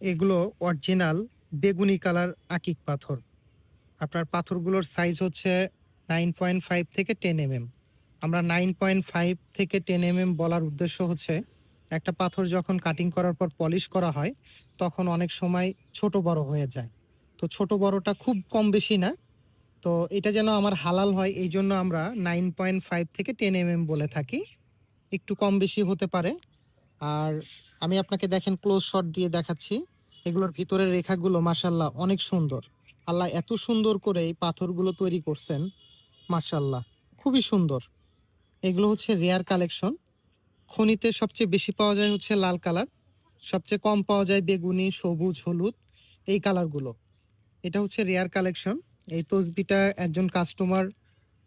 এগুলো অরিজিনাল বেগুনি কালার আকিক পাথর। আপনার পাথরগুলোর সাইজ হচ্ছে নাইন পয়েন্ট ফাইভ থেকে টেন এম আমরা নাইন পয়েন্ট ফাইভ থেকে টেন এম বলার উদ্দেশ্য হচ্ছে, একটা পাথর যখন কাটিং করার পর পলিশ করা হয়, তখন অনেক সময় ছোট বড় হয়ে যায়। তো ছোট বড়টা খুব কম বেশি না। তো এটা যেন আমার হালাল হয়, এই জন্য আমরা নাইন পয়েন্ট ফাইভ থেকে টেন এম বলে থাকি। একটু কম বেশি হতে পারে। আর আমি আপনাকে দেখেন ক্লোজ শট দিয়ে দেখাচ্ছি। এগুলোর ভিতরের রেখাগুলো মাসাল্লাহ অনেক সুন্দর। আল্লাহ এত সুন্দর করে এই পাথরগুলো তৈরি করছেন মাসাল্লাহ খুবই সুন্দর। এগুলো হচ্ছে রেয়ার কালেকশন খনিতে সবচেয়ে বেশি পাওয়া যায় হচ্ছে লাল কালার। সবচেয়ে কম পাওয়া যায় বেগুনি, সবুজ, হলুদ, এই কালারগুলো। এটা হচ্ছে রেয়ার কালেকশন এই তসবিটা একজন কাস্টমার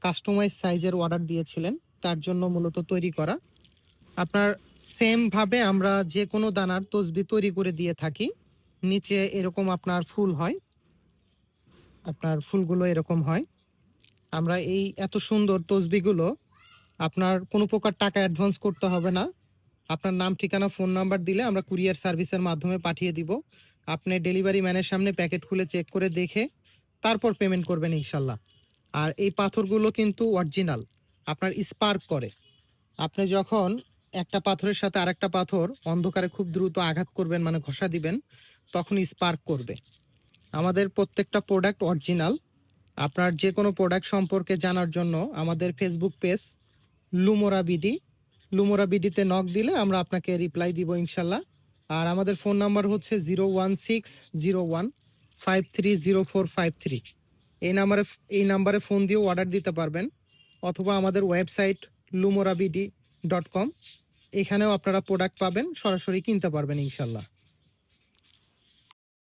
কাস্টমাইজ সাইজের অর্ডার দিয়েছিলেন। তার জন্য মূলত তৈরি করা। আপনার সেম ভাবে আমরা যে কোনো দানার তসবি তৈরি করে দিয়ে থাকি। নিচে এরকম আপনার ফুল হয়। আপনার ফুলগুলো এরকম হয়। আমরা এই এত সুন্দর তসবিগুলো আপনার কোনো প্রকার টাকা অ্যাডভান্স করতে হবে না। আপনার নাম, ঠিকানা ফোন নাম্বার দিলে আমরা কুরিয়ার সার্ভিসের মাধ্যমে পাঠিয়ে দিব। আপনি ডেলিভারি ম্যানের সামনে প্যাকেট খুলে চেক করে দেখে তারপর পেমেন্ট করবেন ইনশাল্লাহ। আর এই পাথরগুলো কিন্তু অরিজিনাল আপনার স্পার্ক করে। আপনি যখন একটা পাথরের সাথে আরেকটা পাথর অন্ধকারে খুব দ্রুত আঘাত করবেন মানে ঘষা দিবেন, তখন স্পার্ক করবে। আমাদের প্রত্যেকটা প্রোডাক্ট অরিজিনাল। আপনার যে কোনো প্রোডাক্ট সম্পর্কে জানার জন্য আমাদের Facebook page Lumora BD. Lumora বিডিতে knock দিলে আমরা আপনাকে রিপ্লাই দিব ইনশাল্লাহ। আর আমাদের ফোন নাম্বার হচ্ছে zero one six zero one five three zero four five three. এই নাম্বারে এই নাম্বারে ফোন দিয়েও অর্ডার দিতে পারবেন। অথবা আমাদের website Lumora BD dot com এখানেও আপনারা প্রোডাক্ট পাবেন সরাসরি কিনতে পারবেন ইনশাল্লাহ।